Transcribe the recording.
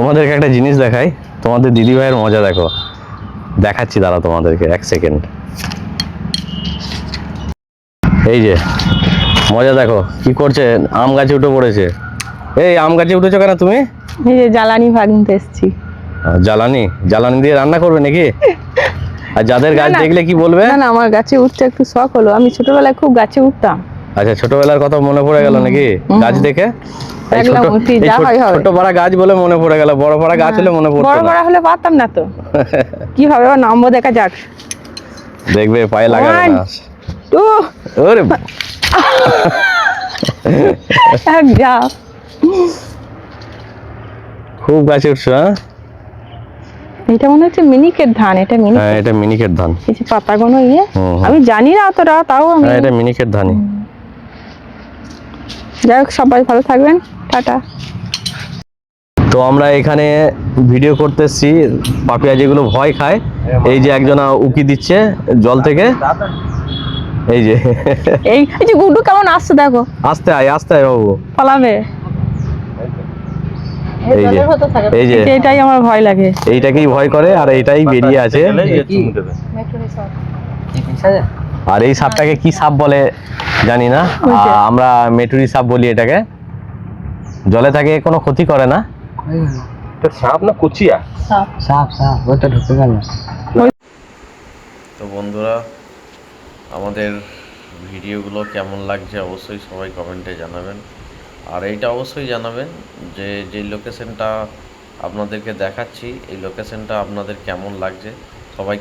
তোমাদেরকে একটা জিনিস দেখাই। তোমাদের দিদি ভাইয়ের মজা দেখো। দেখাচ্ছি দাঁড়া তোমাদেরকে এক সেকেন্ড। এই যে মজা দেখো কি করছে? আম গাছে উঠে পড়েছে। এই আম গাছে উঠেছো কেন তুমি? এই যে জ্বালানি ভাগ নিতে এসছি জ্বালানি? জ্বালানি দিয়ে রান্না করবে নাকি? আর যাদের গাছ। দেখলে কি বলবে? না না আমার গাছে উঠতে একটু শখ হলো। আমি ছোটবেলায় খুব গাছে উঠতাম। আচ্ছা ছোটবেলার কথা মনে পড়ে গেল নাকি? গাছ দেখে? ছোট- গাছ বলে মনে পড়ে গেল বড় পাড়া গাছ হলে মনে পড়তো বড় বড় হলে পারতাম না তো। কি হবে এবার নম্বর দেখা যাক। দেখবে পায়ে লাগাবে না। টু ওরে এক যা। খুব গাছে উঠছো হ্যাঁ? এটা মনে হচ্ছে মিনিকেট ধান এটা মিনি হ্যাঁ এটা মিনিকেট ধান। কিছু পাতাগুলো ইয়ে। আমি জানি না অতটা তাও আমি হ্যাঁ এটা মিনিকেট ধানই। যাই হোক সবাই ভালো থাকবেন। টাটা। তো আমরা এখানে ভিডিও করতে এসেছি পাপিয়া যেগুলো ভয় খায় এই যে একজনা উকি দিচ্ছে জল থেকে। এই যে। এই যে গুড্ডু কেমন আসছে দেখো। আস্তে আয় আস্তে আয় বাবু। পালাবে। এই যে এই যে। এটাই আমার ভয় লাগে। এইটাকেই ভয় করে আর এইটাই বেরিয়ে আছে। আর এই সাপটাকে কি সাপ বলে জানি না। আমরা মেটুরি সাপ বলি এটাকে। জলে থাকে কোনো ক্ষতি করে না। সাপ না কুচিয়া? সাপ। সাপ ওটা ঢুকে গেল। তো বন্ধুরা আমাদের ভিডিওগুলো কেমন লাগছে অবশ্যই সবাই কমেন্টে জানাবেন। আর এইটা অবশ্যই জানাবেন যে যে লোকেশনটা আপনাদেরকে দেখাচ্ছি এই লোকেশনটা আপনাদের কেমন লাগছে সবাই